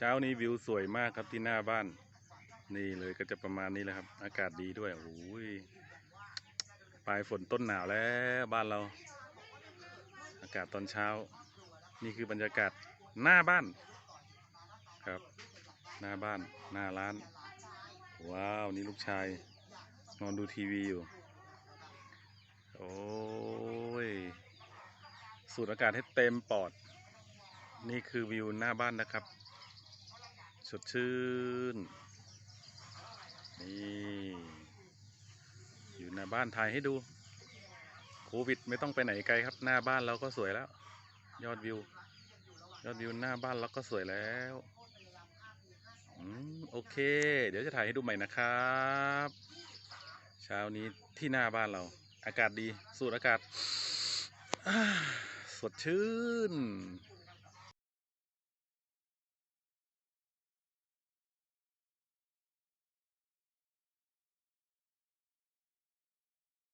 เช้านี้วิวสวยมากครับที่หน้าบ้าน นี่เลยก็จะประมาณนี้แหละครับ อากาศดีด้วยโอ้ยปลายฝนต้นหนาวแล้วบ้านเรา อากาศตอนเช้า นี่คือบรรยากาศหน้าบ้านครับ หน้าบ้านหน้าร้าน ว้าวนี่ลูกชาย นอนดูทีวีอยู่ โอ้ยสูดอากาศให้เต็มปอด นี่คือวิวหน้าบ้านนะครับ สดชื่น นี่ อยู่หน้าบ้านถ่ายให้ดู โควิดไม่ต้องไปไหนไกลครับ หน้าบ้านเราก็สวยแล้ว ยอดวิว ยอดวิวหน้าบ้านเราก็สวยแล้วอโอเค เดี๋ยวจะถ่ายให้ดูใหม่นะครับ เช้านี้ที่หน้าบ้านเรา อากาศดี สูดอากาศสดชื่น